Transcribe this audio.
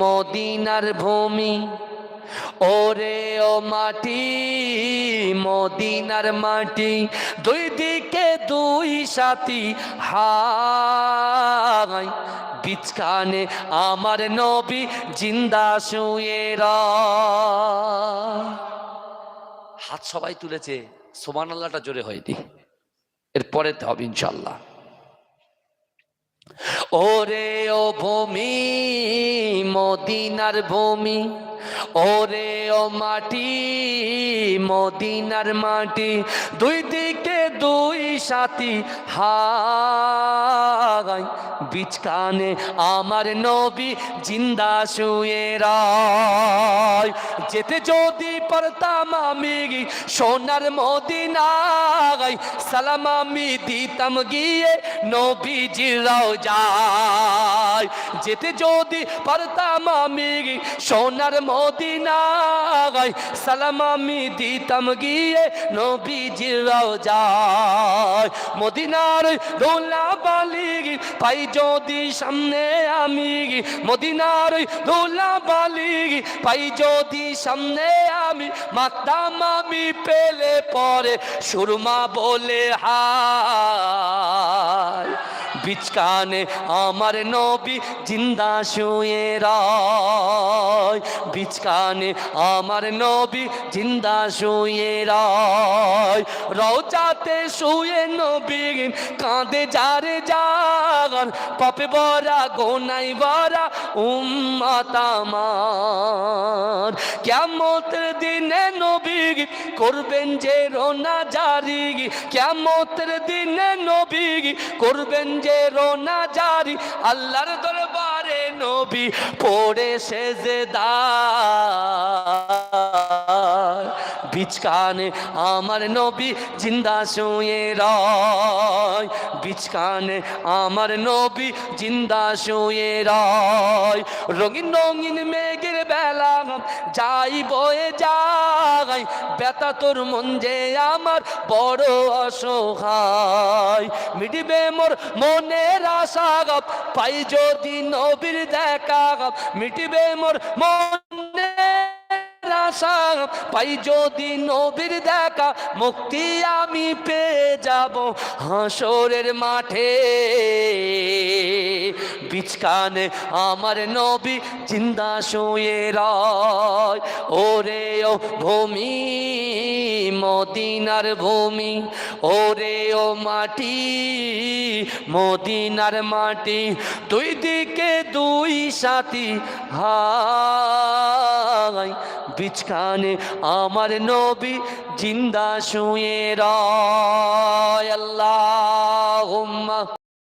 মদিনার ভূমি। ওরে ও মাটি, মদিনার মাটি, দুই দিকে দুই সাথী হাই বিচকানে আমার নবী জিন্দা শুয়ে রয়। হাত সবাই তুলেছে সোমান আল্লাহটা জোরে হয়নি। এরপরে হবে ইনশাল্লাহ। ওরে ও ভূমি, মদিনার ভূমি। ওরে ও মাটি, মদিনার মাটি। দুই দিকে দুই সাথী হাই বিচকানে আমার নবী জিন্দা শুয়ে রায় যেতে যদি পারতাম আমি সোনার মদিনায়, সালাম আমি দিতাম গিয়ে নবীজিরাও যায় যেতে যদি পারতাম আমি সোনার মদিনায়, সালাম আমি দিতাম গিয়ে নবীজিরাও যায় মদিনার দোলা বালি পাই যদি সামনে আমি মদিনার দোলা বালি পাই যদি সামনে আমি মাতাম আমি পেলে পরে সুরমা বলে হায়। বিচকানে আমার নবী জিন্দা শুয়ে রায়। বিচকানে আমার নবী জিন্দা শুয়ে রায়। শুয়ে নবী কাঁদে যারে জাগান পাপে বরা গোনাই বরা, উম্মত আমার। কেমতের দিনে নবী করবেন যে রোনা জারি কেমতের দিনে নবী করবেন যে রোনা জারি। আল্লাহর দরবারে নবী পড়ে সেজেদার বিচকানে আমার নবী জিন্দা শুয়ে রয় বিচকানে আমার নবী জিন্দা শুয়ে রয় রঙিন রঙিন মেঘের বেলা যাই বয়ে যাই বেতা তোর মন যে আমার বড় অসহায় মিটবে মোর মনের আশা গপ পাই যদি নবীর দেখা গপ মিটবে মোর মনের আশা পাই যদি নবীর দেখা, মুক্তি আমি পেয়ে যাব হাসরের মাঠে। বিচকানে আমার নবী জিন্দা শুয়ে রয়। ওরে ও ভূমি, মদিনার ভূমি, ওরে ও মাটি, মদিনার মাটি, দুই দিকে দুই সাথী নাই। বিচখানে আমার নবী জিন্দা শুয়ে রায়। আল্লাহ